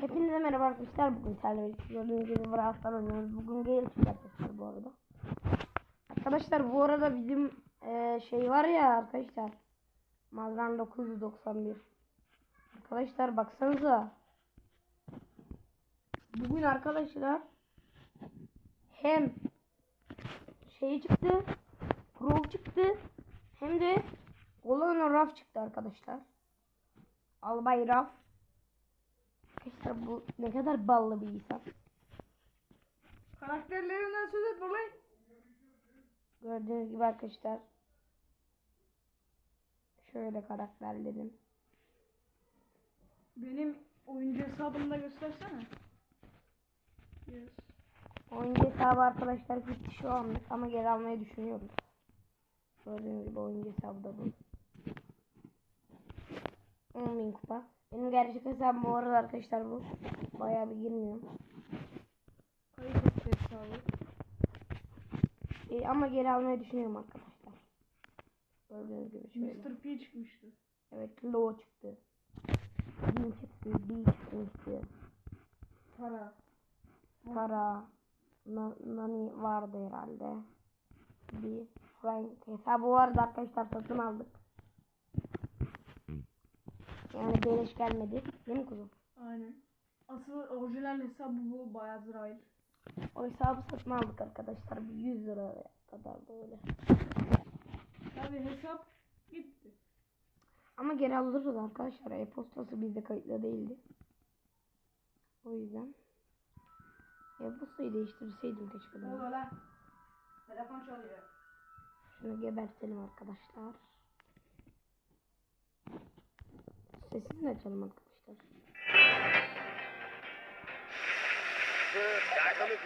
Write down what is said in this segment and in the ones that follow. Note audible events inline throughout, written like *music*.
Hepinize merhaba arkadaşlar. Bugün birlikte gördüğünüz gibi Brawl oynuyoruz. Bugün çıktı arkadaşlar bu arada. Arkadaşlar bu arada bizim eee, şey var ya arkadaşlar. Mazran 991. Arkadaşlar baksanıza. Bugün arkadaşlar hem şey çıktı. Pro çıktı. Hem de Golden Raf çıktı arkadaşlar. Albay Raf. Arkadaşlar bu ne kadar ballı bir insan. Karakterlerinden söz et Burlay. Gördüğünüz gibi arkadaşlar. Şöyle karakterlerim. Benim oyuncu hesabını da göstersene. Yes. Oyuncu hesabı arkadaşlar gitti şu anlık ama geri almayı düşünüyoruz. Gördüğünüz gibi oyuncu hesabı da bu. 10.000 kupa. Benim gerçek hesabım bu arada arkadaşlar bu. Bayağı bir girmiyor. Kayıt hesabı. E, ama geri almayı düşünüyorum arkadaşlar. Gördüğünüz gibi şöyle. Mr. P çıkmıştı. Evet low çıktı. Bin çıktı, B çıkmıştı. Para. Tara, Na- Nani vardı herhalde. Bir Frank hesabı vardı arkadaşlar satın aldık. Yani beleş gelmedi. Değil mi kuzum? Aynen. Asıl orijinal hesabı bu Bayağı Azrail. O hesabı satın aldık arkadaşlar. Bir 100 lira kadar böyle. Tabi hesap gitti. Ama geri alırız arkadaşlar. E-postası bizde kayıtlı değildi. O yüzden. E-postayı değiştirseydim keşke. ben. lan? Telefon çalıyor. Şunu gebertelim arkadaşlar. sesini de açalım arkadaşlar. Back on the.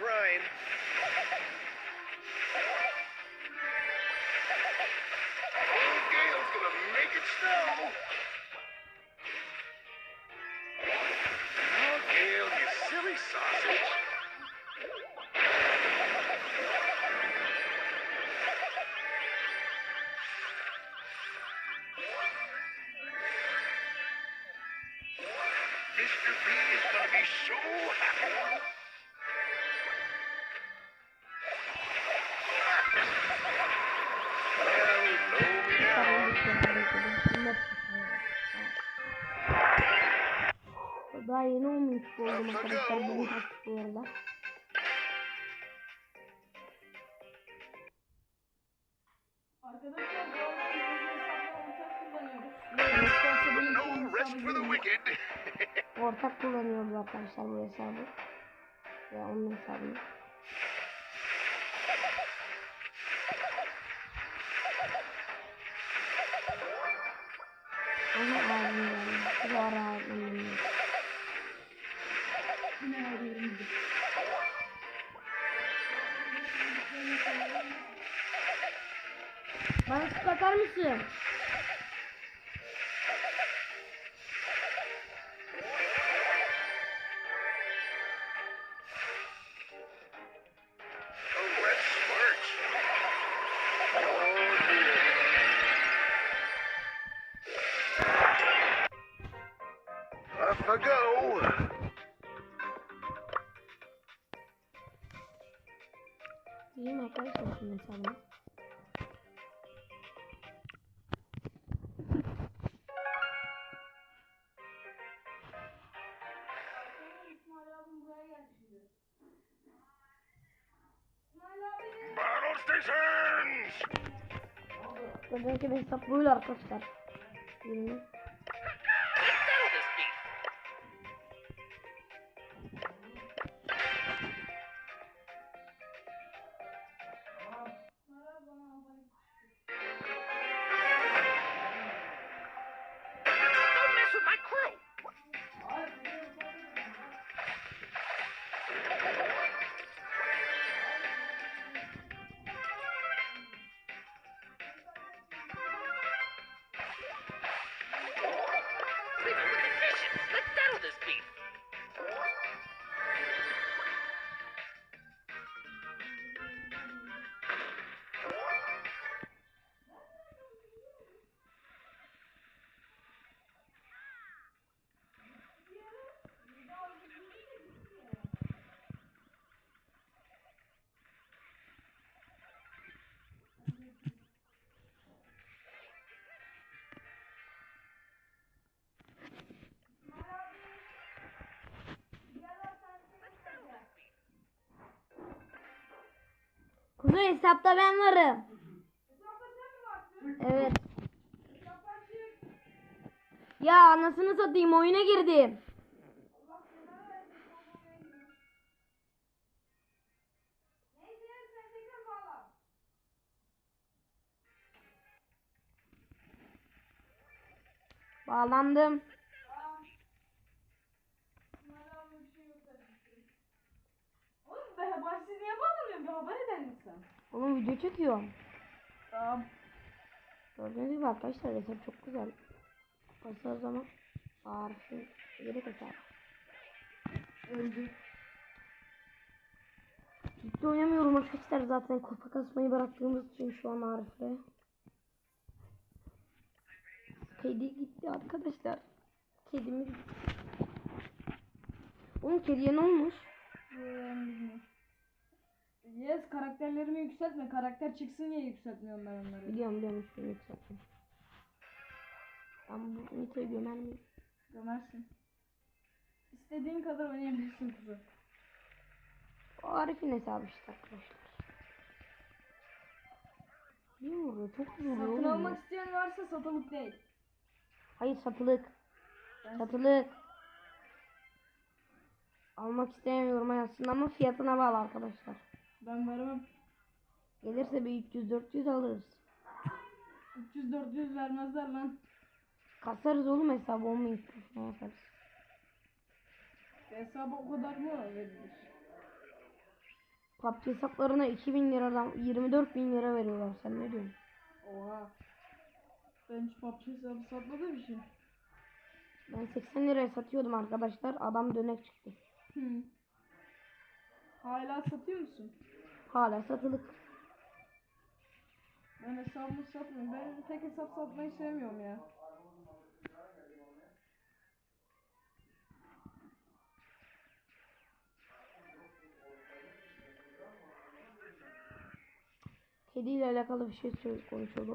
Gail, you silly sausage. Mr. B is gonna be so happy. Well, blow me down. Daha yeni 10 kupa oldum arkadaşlar. Bugün taktik bu arada. *laughs* Ortak kullanıyoruz arkadaşlar bu hesabı. Ya onun hesabını. Ama ağzım geldi. Bu ara ağzım her yerimizde. Bana katar mısın? Off I go. Diyeyim arkadaşlar şunun hesabını. Gibi hesap böyle arkadaşlar. Yirmi. Bu hesapta ben varım. Evet. Ya anasını satayım oyuna girdim. Bağlandım. Oğlum be başsız niye bağlamıyorsun? Bir misin? Oğlum video çekiyorum. Tamam. Gördüğünüz gibi arkadaşlar hesap çok güzel. Basar zaman Arif'in gerek hesap. Öldü. Ciddi oynamıyorum arkadaşlar zaten kupa kasmayı bıraktığımız için şu an Arif'le. Kedi gitti arkadaşlar. Kedimiz Oğlum kediye ne olmuş? Yes karakterlerimi yükseltme. Karakter çıksın diye yükseltmiyorum ben onları. Biliyorum biliyorum üstünü yükselttim. Ben bu Nito'yu gömer miyim? Gömersin. İstediğin kadar oynayabilirsin kuzu. O Arif'in hesabı işte arkadaşlar. Niye vuruyor? Çok vuruyor Satın oğlum. almak isteyen varsa satılık değil. Hayır satılık. Ben Satılık. Almak istemiyorum aslında ama fiyatına bağlı arkadaşlar. Ben varım. Gelirse bir 300-400 alırız. 300-400 vermezler lan. Kasarız oğlum hesabı 10 bin kuruşuna yaparız. Hesaba o kadar mı verilir? PUBG hesaplarına 2000 liradan 24 bin lira veriyorlar. Sen ne diyorsun? Oha. Ben hiç PUBG hesabı satmadığım için. Ben 80 liraya satıyordum arkadaşlar. Adam dönek çıktı. Hı. Hala satıyor musun? Hala satılık. Ben hesabımı satmıyorum. Ben tek hesap satmayı sevmiyorum ya. Kediyle alakalı bir şey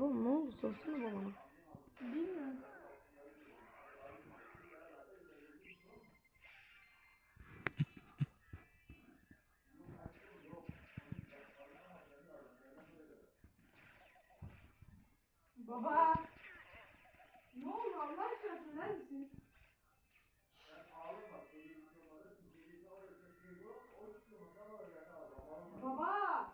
oğlum. Ne oldu? Sorsana babana. Bilmiyorum. Baba. Ne oldu Allah aşkına söyler misin? Baba.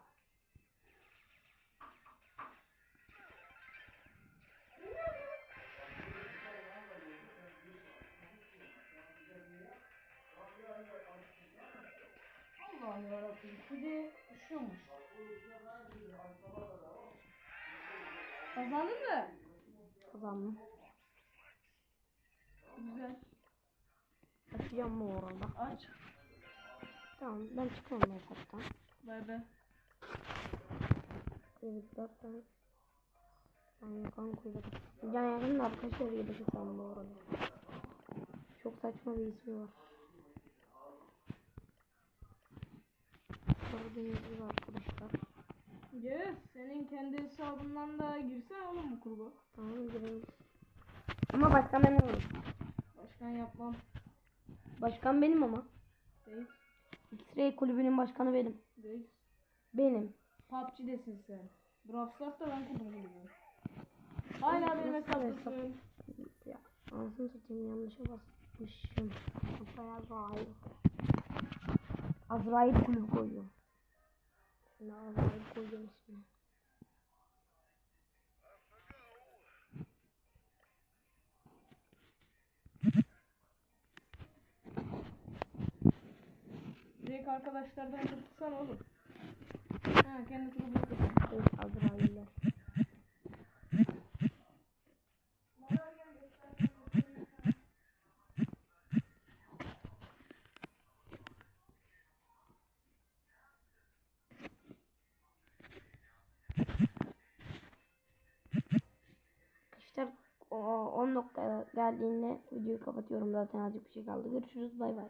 Allah'ım yarabbim. Kedi üşüyormuş. Kazandın mı? Kazandım. Güzel. Açacağım mı orada? Aç. Tamam ben çıkıyorum bu hesaptan. Bay bay. Evet 4 tane. Can yakan kuyruk. Can yakan da arkadaşlar yedek hesabım bu arada. Çok saçma bir ismi var. Gördüğünüz gibi arkadaşlar. Yes, senin kendi hesabından da girsen oğlum bu kurba. Tamam girelim. Ama başkan benim oğlum. Başkan yapmam. Başkan benim ama. Değil. X-Ray kulübünün başkanı benim. Değil. Benim. PUBG'desin sen. Brawl Stars'ta ben kurdum bunu. Hala benim hesaptasın. Ya anasını satayım yanlışa basmışım. Kafaya Azrail. Azrail kulübü koyuyor. Şimdi Azrail koyuyorum ismini. Direkt arkadaşlardan kurtulsan oğlum. Ha kendi grubunu kurtul. Evet Azrailler. Arkadaşlar o 10 nokta geldiğinde videoyu kapatıyorum zaten azıcık bir şey kaldı. Görüşürüz bay bay.